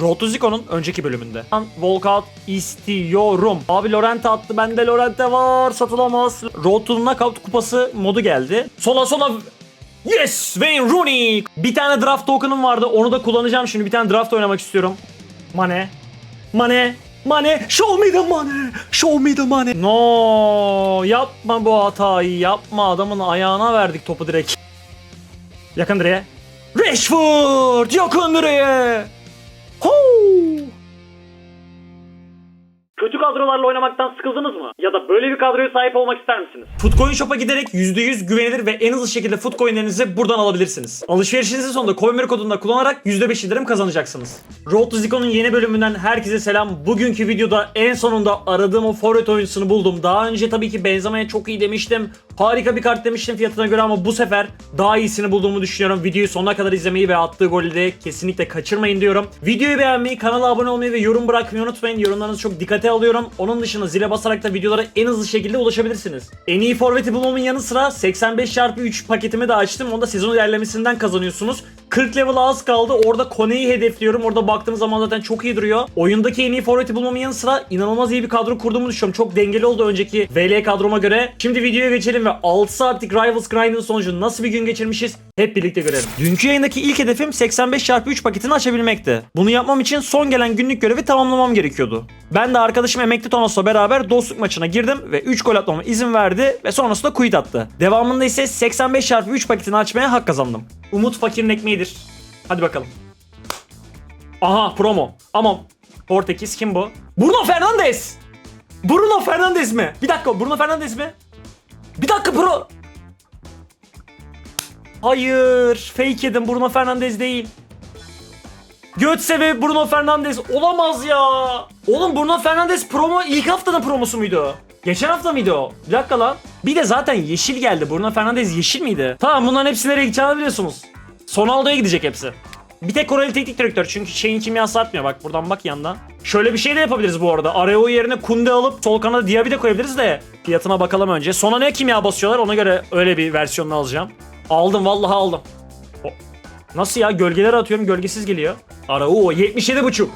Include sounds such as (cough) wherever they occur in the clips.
Road Zico'nun önceki bölümünde. Ben Walkout istiyorum. Abi Lorente attı. Bende Lorente var. Satılamaz. Road to Knockout kupası modu geldi. Sola sola Yes! Wayne Rooney! Bir tane draft token'ım vardı. Onu da kullanacağım şimdi. Bir tane draft oynamak istiyorum. Mane. Mane. Mane. Show me the money. Show me the money. No. Yapma bu hatayı. Yapma. Adamın ayağına verdik topu direkt. Yakın direğe. Rashford! Yakın direğe. Kadrolarla oynamaktan sıkıldınız mı? Ya da böyle bir kadroya sahip olmak ister misiniz? Footcoin Shop'a giderek %100 güvenilir ve en hızlı şekilde Footcoin'lerinizi buradan alabilirsiniz. Alışverişinizin sonunda CoinMere kodunda kullanarak %5 indirim kazanacaksınız. Road to Zico'nun yeni bölümünden herkese selam. Bugünkü videoda en sonunda aradığım o forvet oyuncusunu buldum. Daha önce tabii ki benzemeye çok iyi demiştim. Harika bir kart demiştim fiyatına göre ama bu sefer daha iyisini bulduğumu düşünüyorum. Videoyu sonuna kadar izlemeyi ve attığı golü de kesinlikle kaçırmayın diyorum. Videoyu beğenmeyi, kanala abone olmayı ve yorum bırakmayı unutmayın. Yorumlarınızı çok dikkate alıyorum. Onun dışında zile basarak da videolara en hızlı şekilde ulaşabilirsiniz. En iyi forveti bulmamın yanı sıra 85x3 paketimi de açtım. Onda sezon ilerlemesinden kazanıyorsunuz. 40 level az kaldı. Orada Kone'yi hedefliyorum. Orada baktığım zaman zaten çok iyi duruyor. Oyundaki en iyi forveti bulmamın yanı sıra inanılmaz iyi bir kadro kurduğumu düşünüyorum. Çok dengeli oldu önceki VL kadroma göre. Şimdi videoya geçelim ve 6 saatlik Rivals Grind'in sonucu nasıl bir gün geçirmişiz hep birlikte görelim. Dünkü yayındaki ilk hedefim 85x3 paketini açabilmekti. Bunu yapmam için son gelen günlük görevi tamamlamam gerekiyordu. Ben de arkadaşım Emekli Tonos'la beraber dostluk maçına girdim ve 3 gol atmama izin verdi ve sonrasında quit attı. Devamında ise 85x3 paketini açmaya hak kazandım. Umut fakirin ekmeğidir. Hadi bakalım. Aha promo. Ama Portekiz kim bu? Bruno Fernandes. Bruno Fernandes mi? Bir dakika Bruno Fernandes mi? Bir dakika bro. Hayır. Fake yedim. Bruno Fernandes değil. Götze ve Bruno Fernandes olamaz ya. Oğlum Bruno Fernandes promo ilk haftanın promosu muydu? Geçen hafta mıydı o? Bir dakika lan. Bir de zaten yeşil geldi. Bruno Fernandes yeşil miydi? Tamam bunların hepsi nereye gideceğini biliyorsunuz. Sonaldo'ya gidecek hepsi. Bir tek Koreli teknik direktör çünkü şeyin kimyası artmıyor bak buradan bak yandan. Şöyle bir şey de yapabiliriz bu arada. Areo yerine Kunde alıp sol kanada Diaby de koyabiliriz de fiyatına bakalım önce. Sonra ne kimya basıyorlar ona göre öyle bir versiyonunu alacağım. Aldım vallahi aldım. O- Nasıl ya gölgeler atıyorum gölgesiz geliyor. Arao 77.5.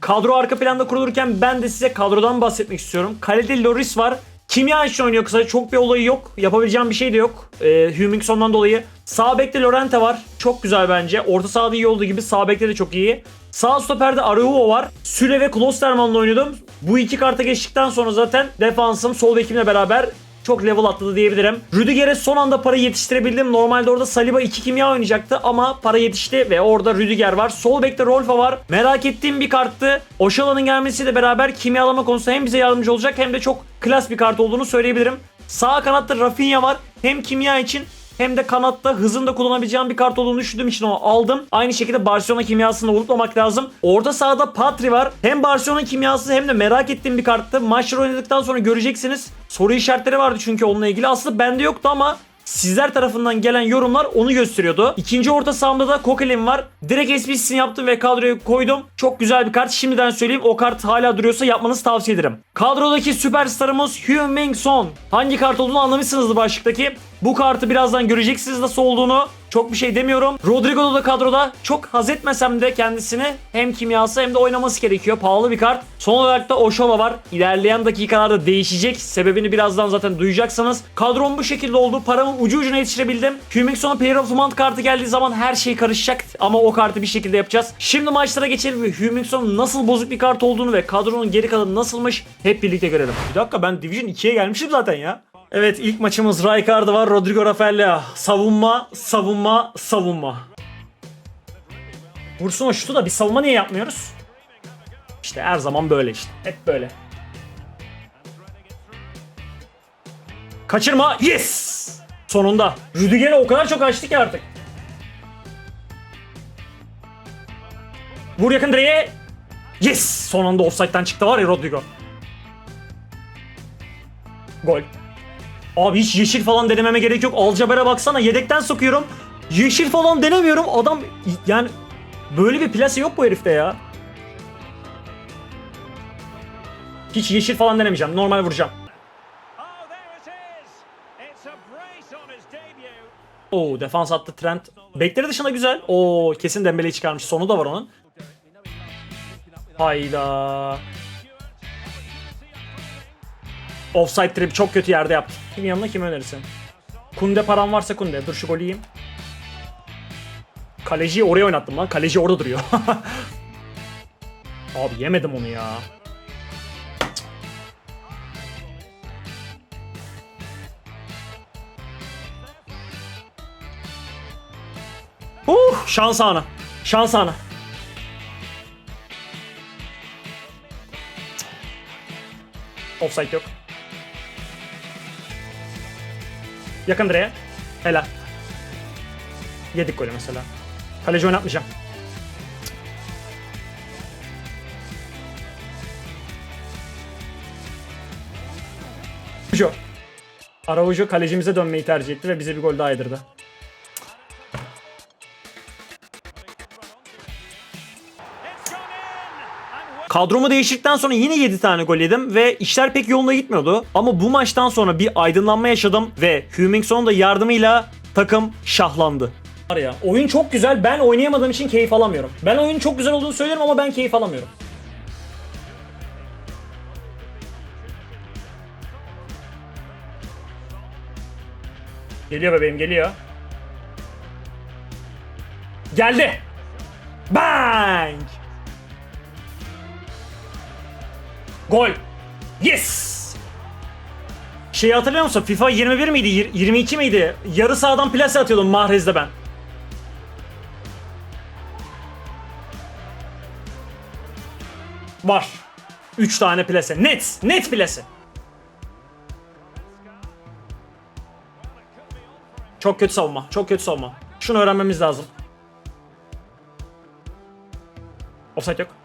Kadro arka planda kurulurken ben de size kadrodan bahsetmek istiyorum. Kalede Loris var. Kimya için oynuyor kısaca. Çok bir olayı yok. Yapabileceğim bir şey de yok. Ee, Humingson'dan dolayı. Sağ bekte Lorente var. Çok güzel bence. Orta sahada iyi olduğu gibi sağ bekte de çok iyi. Sağ stoperde Araujo var. Süle ve Klosterman'la oynadım. Bu iki karta geçtikten sonra zaten defansım sol bekimle beraber çok level atladı diyebilirim. Rüdiger'e son anda para yetiştirebildim. Normalde orada Saliba 2 kimya oynayacaktı ama para yetişti ve orada Rüdiger var. Sol bekte Rolf'a var. Merak ettiğim bir karttı. Oşala'nın gelmesiyle beraber kimyalama konusunda hem bize yardımcı olacak hem de çok klas bir kart olduğunu söyleyebilirim. Sağ kanatta Rafinha var. Hem kimya için hem de kanatta hızını da kullanabileceğim bir kart olduğunu düşündüğüm için onu aldım. Aynı şekilde Barcelona kimyasını unutmamak lazım. Orta sahada Patri var. Hem Barcelona kimyası hem de merak ettiğim bir karttı. Maçlar oynadıktan sonra göreceksiniz. Soru işaretleri vardı çünkü onunla ilgili. Aslında bende yoktu ama Sizler tarafından gelen yorumlar onu gösteriyordu. İkinci orta sahamda da Kokelin var. Direkt SPC'sini yaptım ve kadroya koydum. Çok güzel bir kart. Şimdiden söyleyeyim o kart hala duruyorsa yapmanızı tavsiye ederim. Kadrodaki süperstarımız Heung-Min Son. Hangi kart olduğunu anlamışsınızdır başlıktaki. Bu kartı birazdan göreceksiniz nasıl olduğunu. Çok bir şey demiyorum. Rodrigo da kadroda. Çok haz etmesem de kendisini hem kimyası hem de oynaması gerekiyor. Pahalı bir kart. Son olarak da Oşova var. İlerleyen dakikalarda değişecek. Sebebini birazdan zaten duyacaksınız. Kadrom bu şekilde oldu. Paramı ucu ucuna yetiştirebildim. Hummingson Player of the Month kartı geldiği zaman her şey karışacak. Ama o kartı bir şekilde yapacağız. Şimdi maçlara geçelim ve Hummingson nasıl bozuk bir kart olduğunu ve kadronun geri kalanı nasılmış hep birlikte görelim. Bir dakika ben Division 2'ye gelmişim zaten ya. Evet ilk maçımız Rijkaard var. Rodrigo Rafaela. Savunma, savunma, savunma. Vursun o şutu da bir savunma niye yapmıyoruz? İşte her zaman böyle işte. Hep böyle. Kaçırma. Yes! Sonunda. Rüdiger'i o kadar çok açtı ki artık. Vur yakın direğe. Yes! Son anda çıktı var ya Rodrigo. Gol. Abi hiç yeşil falan denememe gerek yok. Alcaber'e baksana yedekten sokuyorum. Yeşil falan denemiyorum. Adam yani böyle bir plase yok bu herifte ya. Hiç yeşil falan denemeyeceğim. Normal vuracağım. Oo defans attı Trent. Bekleri dışında güzel. Oo kesin Dembele'yi çıkarmış. Sonu da var onun. Hayda. Offside trip çok kötü yerde yaptı. Kim yanına kim önerirsin? Kunde param varsa Kunde. Dur şu golü yiyeyim. Kaleciyi oraya oynattım lan. Kaleci orada duruyor. (laughs) Abi yemedim onu ya. Uh, şans anı. Şans anı. Offside yok. Yakın direğe. Helal. Yedik golü mesela. Kaleci oynatmayacağım. Araujo kalecimize dönmeyi tercih etti ve bize bir gol daha yedirdi. Kadromu değiştirdikten sonra yine 7 tane gol yedim ve işler pek yolunda gitmiyordu. Ama bu maçtan sonra bir aydınlanma yaşadım ve Hummingson da yardımıyla takım şahlandı. Var ya oyun çok güzel ben oynayamadığım için keyif alamıyorum. Ben oyunun çok güzel olduğunu söylerim ama ben keyif alamıyorum. Geliyor bebeğim geliyor. Geldi. Bang! Gol. Yes! Şeyi hatırlıyor musun? FIFA 21 miydi? Yir- 22 miydi? Yarı sahadan plase atıyordum Mahrez'de ben. Var. 3 tane plase. Net. Net plase. Çok kötü savunma. Çok kötü savunma. Şunu öğrenmemiz lazım. Offside yok.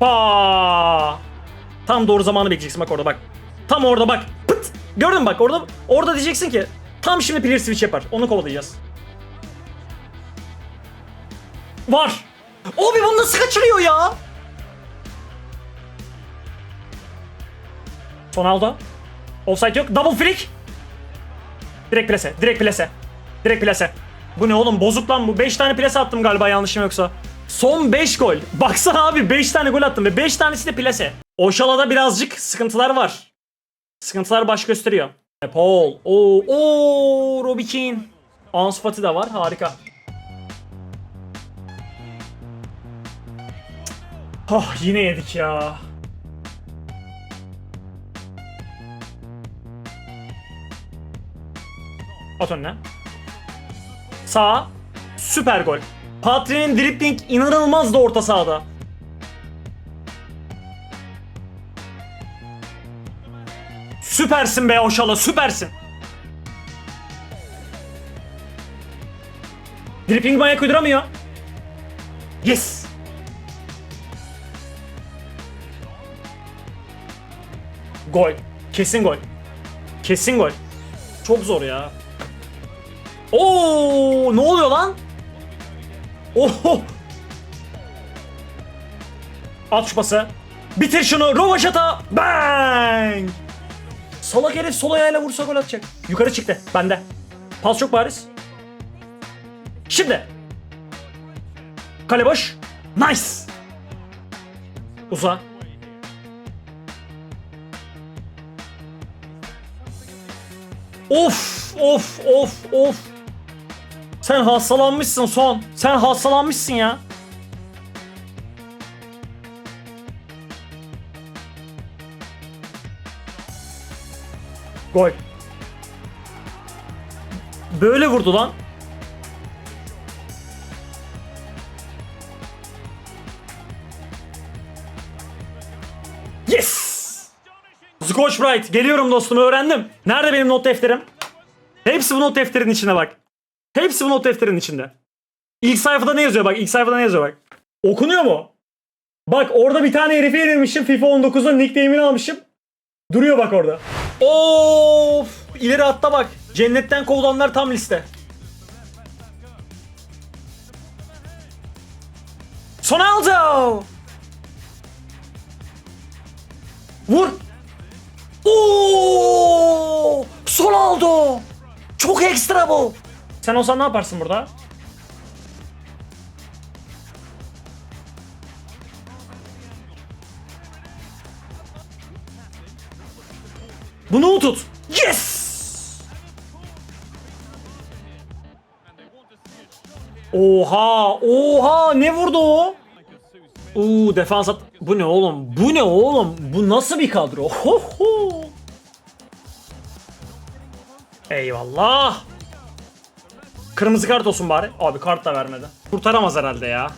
Hoppa! Tam doğru zamanı bekleyeceksin bak orada bak. Tam orada bak. Pıt! Gördün mü bak orada orada diyeceksin ki tam şimdi player switch yapar. Onu kovalayacağız. Var. Abi bunu nasıl kaçırıyor ya? Ronaldo. Offside yok. Double flick. Direkt plase. Direkt plase. Direkt plase. Bu ne oğlum bozuk lan bu. 5 tane plase attım galiba yanlışım yoksa. Son 5 gol. (laughs) Baksana abi 5 tane gol attım ve 5 tanesi de plase. Oşala'da birazcık sıkıntılar var. Sıkıntılar baş gösteriyor. E, Paul. Oo, oo Robbie Keane. Ansu Fati de var. Harika. Oh yine yedik ya. At önüne. Sağ. Süper gol. Patrick'in dribbling inanılmazdı orta sahada. Süpersin be Oşala süpersin. Dribbling ayak uyduramıyor. Yes. Gol. Kesin gol. Kesin gol. Çok zor ya. Oo, ne oluyor lan? Oho. At şu pası. Bitir şunu. Rovaşata. Bang. Salak herif sol ayağıyla vursa gol atacak. Yukarı çıktı. Bende. Pas çok bariz. Şimdi. Kale boş. Nice. Uza. Of of of of. Sen hastalanmışsın son. Sen hastalanmışsın ya. Gol. Böyle vurdu lan. Yes! Scotch Bright geliyorum dostum öğrendim. Nerede benim not defterim? Hepsi bu not defterinin içinde bak. Hepsi bu not defterinin içinde. İlk sayfada ne yazıyor bak ilk sayfada ne yazıyor bak. Okunuyor mu? Bak orada bir tane herife yenilmişim FIFA 19'un nickname'ini almışım. Duruyor bak orada. Of! İleri hatta bak. Cennetten kovulanlar tam liste. Sonaldo! Vur! Oo! Ronaldo. Çok ekstra bu. Sen olsan ne yaparsın burada? Bunu tut. Yes! Oha! Oha! Ne vurdu o? Uuu defans at. Bu ne oğlum? Bu ne oğlum? Bu nasıl bir kadro? Ho ho! Eyvallah. Kırmızı kart olsun bari. Abi kart da vermedi. Kurtaramaz herhalde ya.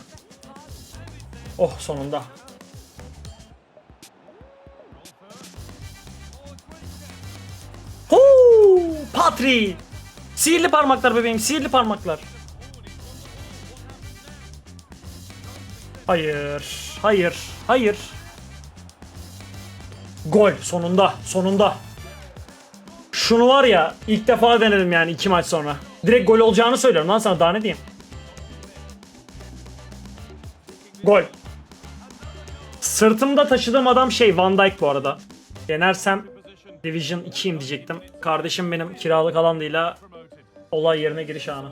Oh sonunda. Huu! Patri! Sihirli parmaklar bebeğim, sihirli parmaklar. Hayır, hayır, hayır. Gol sonunda, sonunda. Şunu var ya ilk defa denedim yani iki maç sonra. Direkt gol olacağını söylüyorum lan sana daha ne diyeyim. Gol. Sırtımda taşıdığım adam şey Van Dijk bu arada. Yenersem Division 2'yim diyecektim. Kardeşim benim kiralık alandıyla olay yerine giriş anı.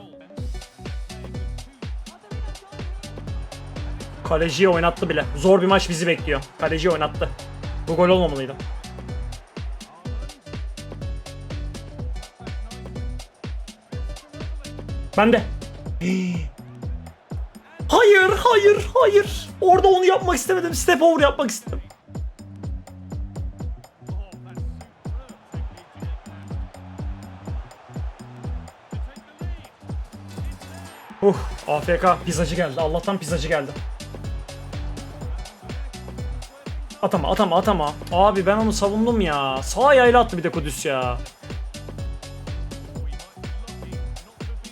Kaleciyi oynattı bile. Zor bir maç bizi bekliyor. Kaleciyi oynattı. Bu gol olmamalıydı. Ben de. Hayır, hayır, hayır. Orada onu yapmak istemedim. Step over yapmak istedim. Uh, AFK pizzacı geldi. Allah'tan pizzacı geldi. Atama, atama, atama. Abi ben onu savundum ya. Sağ ayağıyla attı bir de Kudüs ya.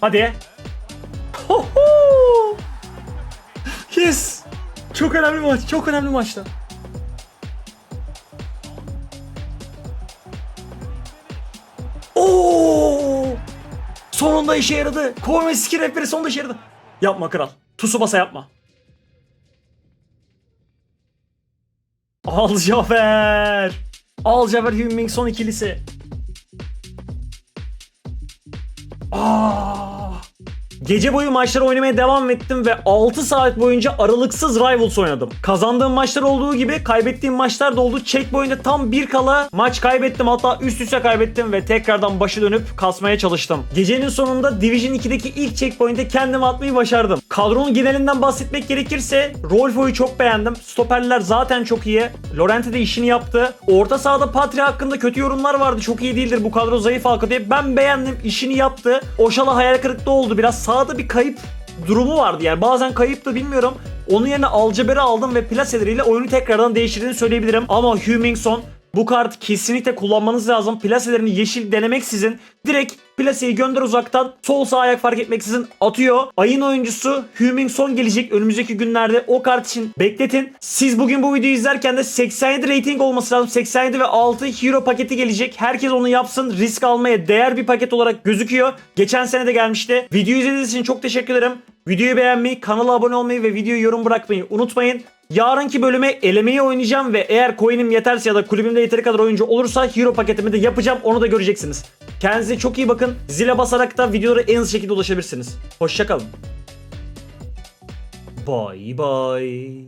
Hadi. Ho ho! Yes. Çok önemli maç. Çok önemli maçta. Oo! Sonunda işe yaradı. Kovme ski rehberi sonunda işe yaradı. Yapma kral. Tsubasa yapma. Al Jafer. Al Jafer Hümming son ikilisi. Aa! Gece boyu maçları oynamaya devam ettim ve 6 saat boyunca aralıksız Rivals oynadım. Kazandığım maçlar olduğu gibi kaybettiğim maçlar da oldu. Checkpoint'e tam bir kala maç kaybettim hatta üst üste kaybettim ve tekrardan başı dönüp kasmaya çalıştım. Gecenin sonunda Division 2'deki ilk checkpoint'e kendimi atmayı başardım. Kadronun genelinden bahsetmek gerekirse Rolfo'yu çok beğendim. Stoperler zaten çok iyi. Lorente de işini yaptı. Orta sahada Patria hakkında kötü yorumlar vardı. Çok iyi değildir bu kadro zayıf halka diye. Ben beğendim. işini yaptı. Oşala hayal kırıklığı oldu biraz. Sağda bir kayıp durumu vardı yani bazen kayıp da bilmiyorum. Onun yerine Alcaber'i aldım ve plaseleriyle oyunu tekrardan değiştirdiğini söyleyebilirim. Ama Humingson bu kart kesinlikle kullanmanız lazım. Plaselerini yeşil denemeksizin direkt plaseyi gönder uzaktan sol sağ ayak fark etmeksizin atıyor. Ayın oyuncusu Humingson gelecek önümüzdeki günlerde o kart için bekletin. Siz bugün bu videoyu izlerken de 87 rating olması lazım. 87 ve 6 hero paketi gelecek. Herkes onu yapsın. Risk almaya değer bir paket olarak gözüküyor. Geçen sene de gelmişti. Videoyu izlediğiniz için çok teşekkür ederim. Videoyu beğenmeyi, kanala abone olmayı ve videoyu yorum bırakmayı unutmayın. Yarınki bölüme elemeyi oynayacağım ve eğer coin'im yeterse ya da kulübümde yeteri kadar oyuncu olursa hero paketimi de yapacağım. Onu da göreceksiniz. Kendinize çok iyi bakın. Zile basarak da videolara en hızlı şekilde ulaşabilirsiniz. Hoşçakalın. Bye bye.